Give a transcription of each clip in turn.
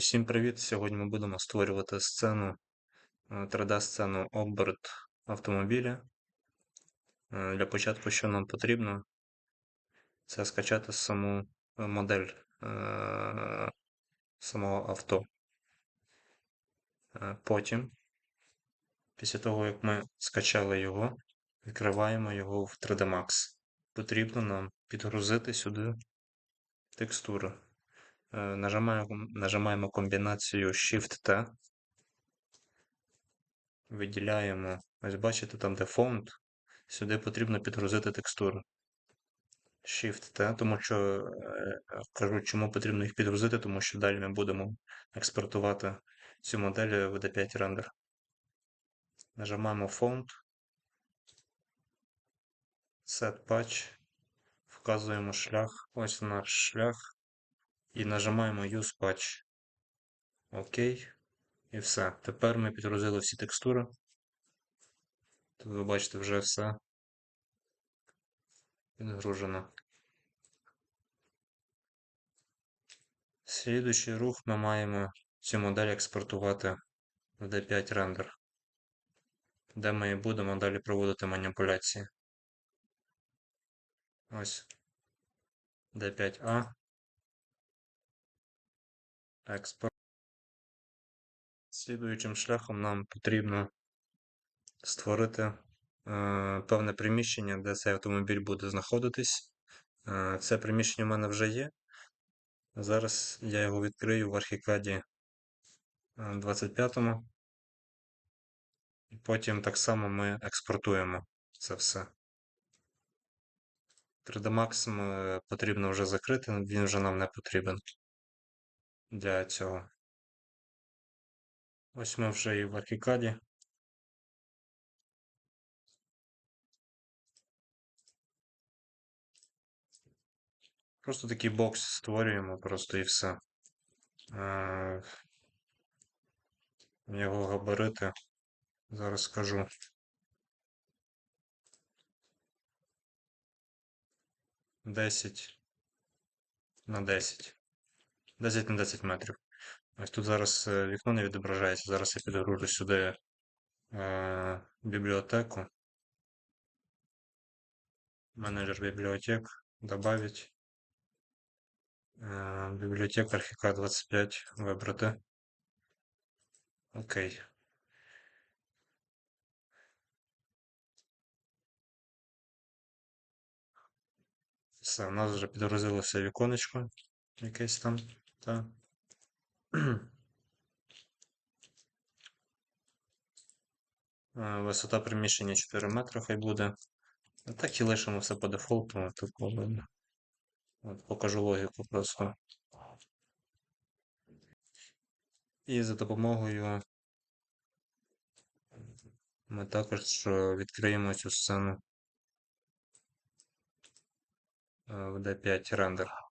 Усім привіт! Сьогодні ми будемо створювати сцену, 3D-сцену оберт автомобіля. Е, Для початку, що нам потрібно, це скачати саму е, модель е, самого авто. Е, Потім, після того, як ми скачали його, відкриваємо його в 3D Max. Потрібно нам підгрузити сюди текстури. Нажимаємо, нажимаємо комбінацію Shift-T. Виділяємо, ось бачите, там де фонд. Сюди потрібно підгрузити текстури. Shift-T, тому що е, кажу, чому потрібно їх підгрузити, тому що далі ми будемо експортувати цю модель в D5 рендер. Нажимаємо фонд, Set Patch, вказуємо шлях, ось наш шлях, і нажимаємо Use Patch. Окей. І все. Тепер ми підгрузили всі текстури. Тут ви бачите вже все підгружено. Слідуючий рух ми маємо цю модель експортувати в D5 рендер, де ми будемо далі проводити маніпуляції. Ось D5A. Експорт. Слідуючим шляхом нам потрібно створити е, певне приміщення, де цей автомобіль буде знаходитись. Е, це приміщення в мене вже є. Зараз я його відкрию в архікаді 25. І потім так само ми експортуємо це все. 3D Max потрібно вже закрити, він вже нам не потрібен для цього. Ось ми вже і в архікаді. Просто такий бокс створюємо просто і все. Е, Його габарити. Зараз скажу. Десять на десять. Десять на десять метрів. Ось тут зараз е, вікно не відображається. Зараз я підгружу сюди е, бібліотеку. Менеджер бібліотек. Добавить. Е, бібліотека архіка 25 вибрати. Окей. Все, у нас вже підгрузилося віконечко якесь там. Та. Висота приміщення 4 метри хай буде. А Так і лишимо все по дефолту. Тут повинно. От, покажу логіку просто. І за допомогою ми також е, відкриємо цю сцену е, в D5 рендер.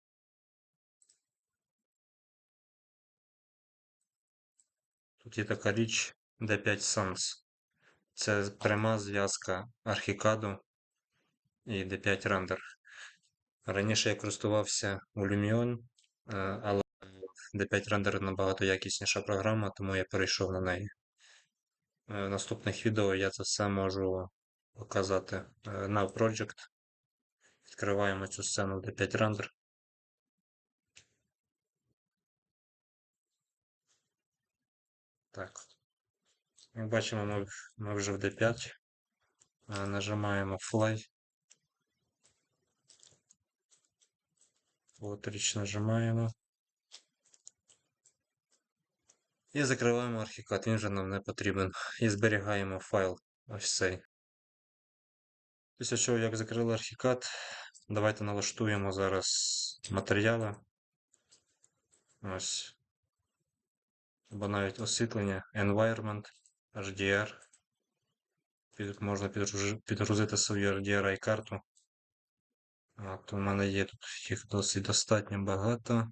Тут є така річ D5 Sans. Це пряма зв'язка архікаду і D5 рендер. Раніше я користувався у Lumion, е, але D5 рендер набагато якісніша програма, тому я перейшов на неї. Е, В наступних відео я це все можу показати. Е, Now Project. Відкриваємо цю сцену в D5 рендер. Так. Як бачимо, ми, ми вже в D5. Е, Нажимаємо Fly. От річ нажимаємо. І закриваємо архікад, він вже нам не потрібен. І зберігаємо файл ось цей. Після чого, як закрили архікад, давайте налаштуємо зараз матеріали. Ось. Або навіть освітлення, Environment, HDR. Під, можна підгрузити свою HDRI карту. От, у мене є тут їх досить достатньо багато.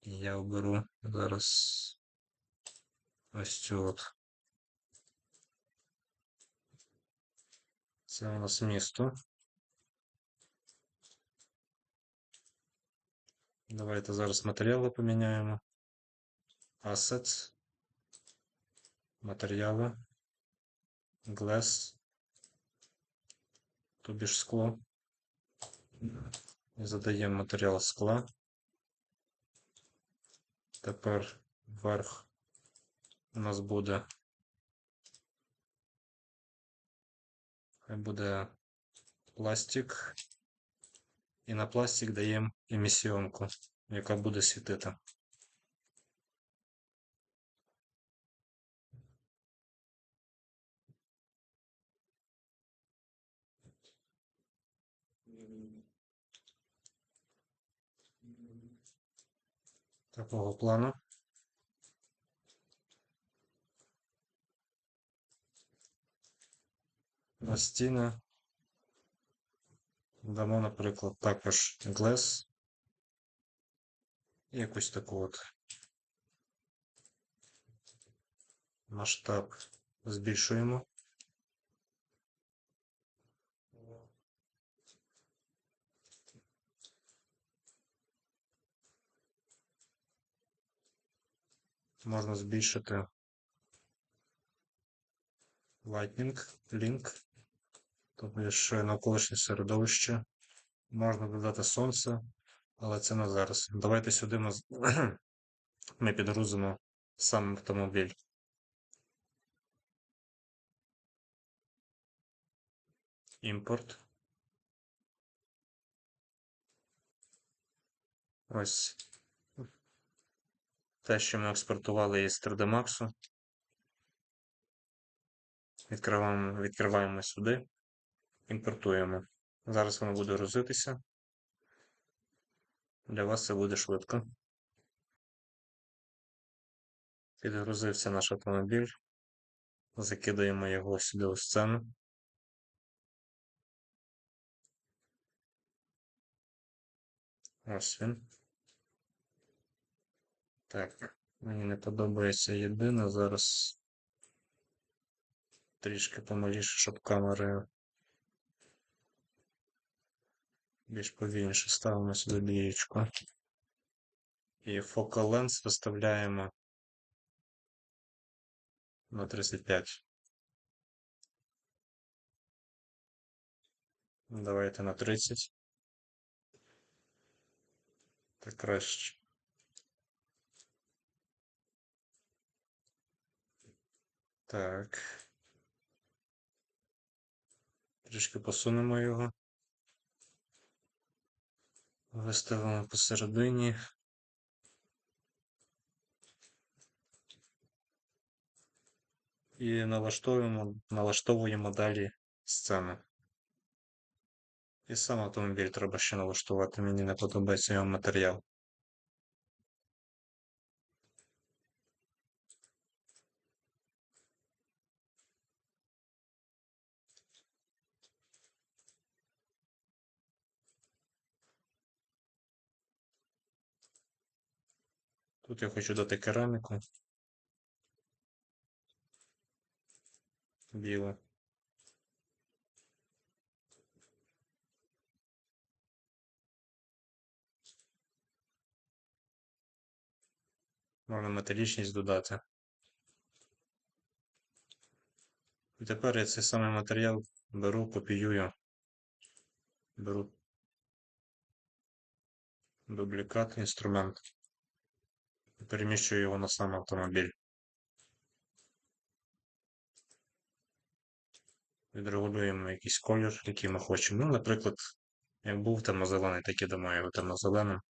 І я оберу зараз ось цю от. Це у нас місто. Давайте зараз матеріали поміняємо. Assets. Матеріали. Glass. Тобі ж скло. І задаємо матеріал скла. Тепер верх у нас буде. Хай буде пластик. І на пластик даємо емісіонку, яка буде світити. Такого плану. На стіни дамо, наприклад, також. І якусь таку от масштаб збільшуємо. Можна збільшити Lightning, Link, тобто ж навколишнє середовище. Можна додати сонце, але це не зараз. Давайте сюди ми, ми підгрузимо сам автомобіль. Імпорт. Ось те, що ми експортували із 3D Max. Відкриваємо, відкриваємо сюди, імпортуємо. Зараз воно буде грузитися. Для вас це буде швидко. Підгрузився наш автомобіль. Закидаємо його сюди у сцену. Ось він. Так, мені не подобається єдине. Зараз трішки помаліше, щоб камери більш повільніше ставимо сюди бієчку. І focal length виставляємо на 35. Давайте на 30. Так краще. Так. Трішки посунемо його. Виставимо посередині. І налаштовуємо, налаштовуємо далі сцену. І сам автомобіль треба ще налаштувати. Мені не подобається його матеріал. Тут я хочу дати кераміку. Біле. Можна металічність додати. І тепер я цей самий матеріал беру, копіюю. Беру дублікат, інструмент. І переміщую його на сам автомобіль. Відрегулюємо якийсь колір, який ми хочемо. Ну, наприклад, як був темно-зелений, так і дамо його темно-зеленим.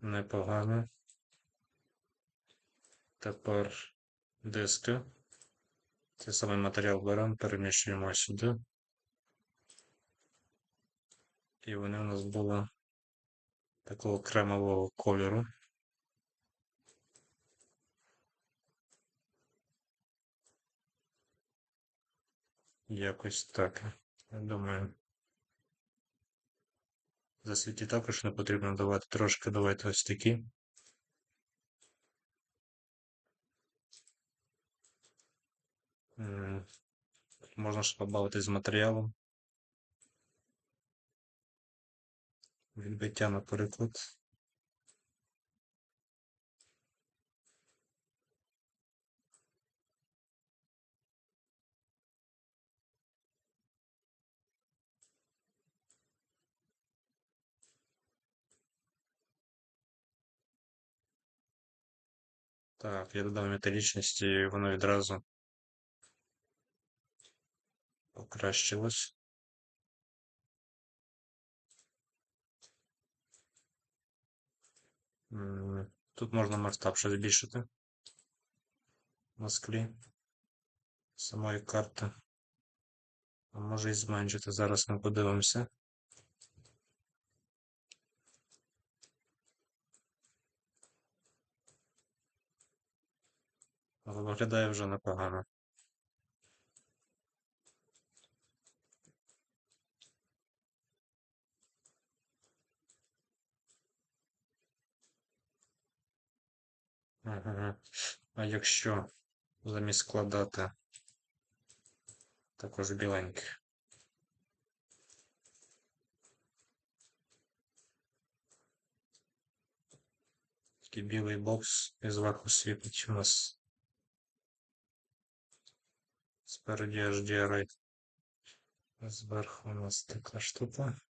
Непогано. Тепер диски. Цей самий матеріал беремо, переміщуємо сюди. І вони у нас були такого кремового кольору. Якось так. Я думаю. Засвіті також не потрібно давати. Трошки давайте ось такі. Можна ще побавитись з матеріалом. Відбиття, наприклад. Так, я додав металічності, і воно відразу покращилось. Тут можна масштаб ще збільшити на склі самої карти. А може і зменшити. Зараз ми подивимося. Але виглядає вже непогано. Ага. А якщо замість складати також біленьке. Такий білий бокс і зверху світить у нас спереді HDRI. Зверху у нас така штука.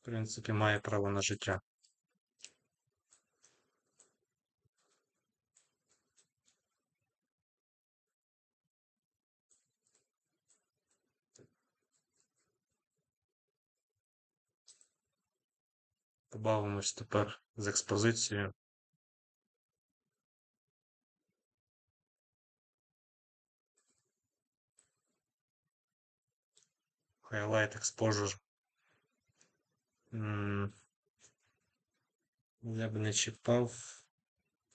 В принципі, має право на життя. Побавимось тепер з експозицією. Highlight Exposure. Я б не чіпав.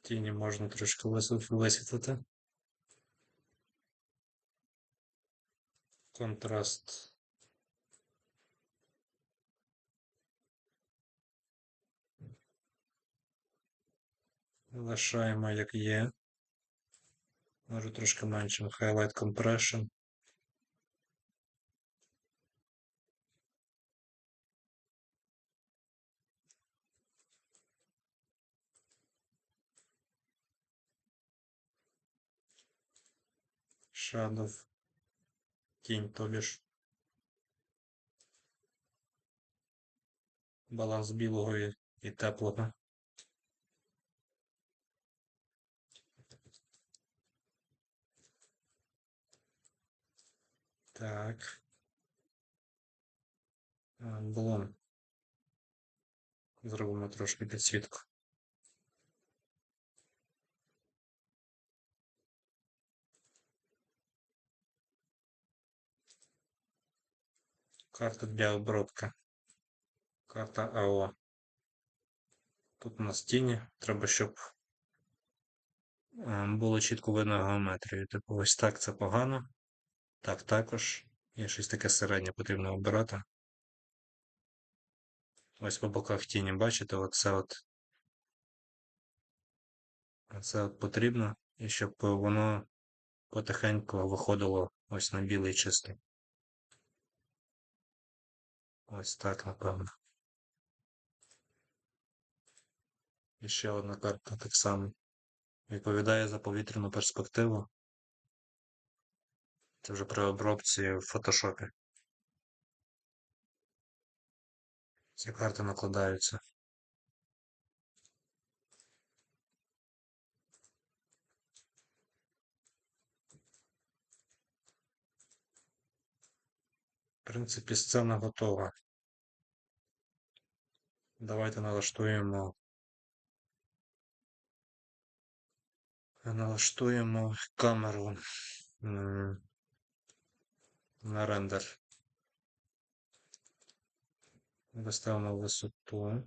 Тіні можна трошки висвіт- висвітлити. Контраст. Лишаємо як є. Може трошки менше. Highlight Compression. Shadow. Тінь, тобі ж. Баланс білого і, теплого. Так. Блон. Зробимо трошки підсвітку. Карта для обробки. Карта АО. Тут у нас тіні. Треба, щоб е, було чітко видно геометрію. Типу, ось так це погано. Так також. Є щось таке середнє потрібно обирати. Ось по боках тіні, бачите, оце от. Це от потрібно. І щоб воно потихеньку виходило ось на білий чистий. Ось так, напевно. І ще одна карта так само. Відповідає за повітряну перспективу. Це вже при обробці в фотошопі. Ці карти накладаються. В принципі, сцена готова. Давайте налаштуємо. Налаштуємо камеру м, на рендер. Виставимо висоту.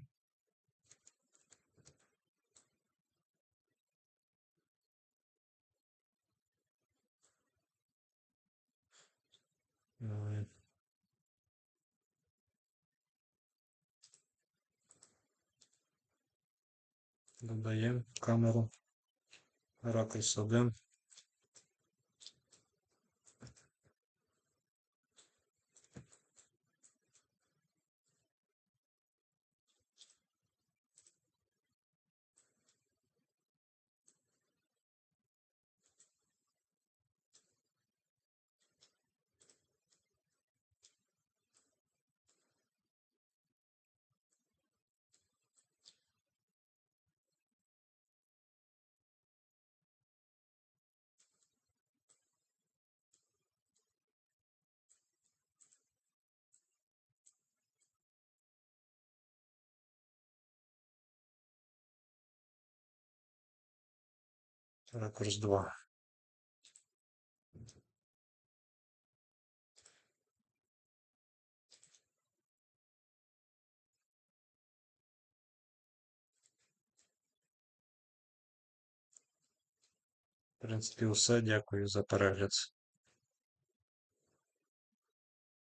Додаємо камеру. Ракурс 1. Ракурс 2. В принципі, все. Дякую за перегляд.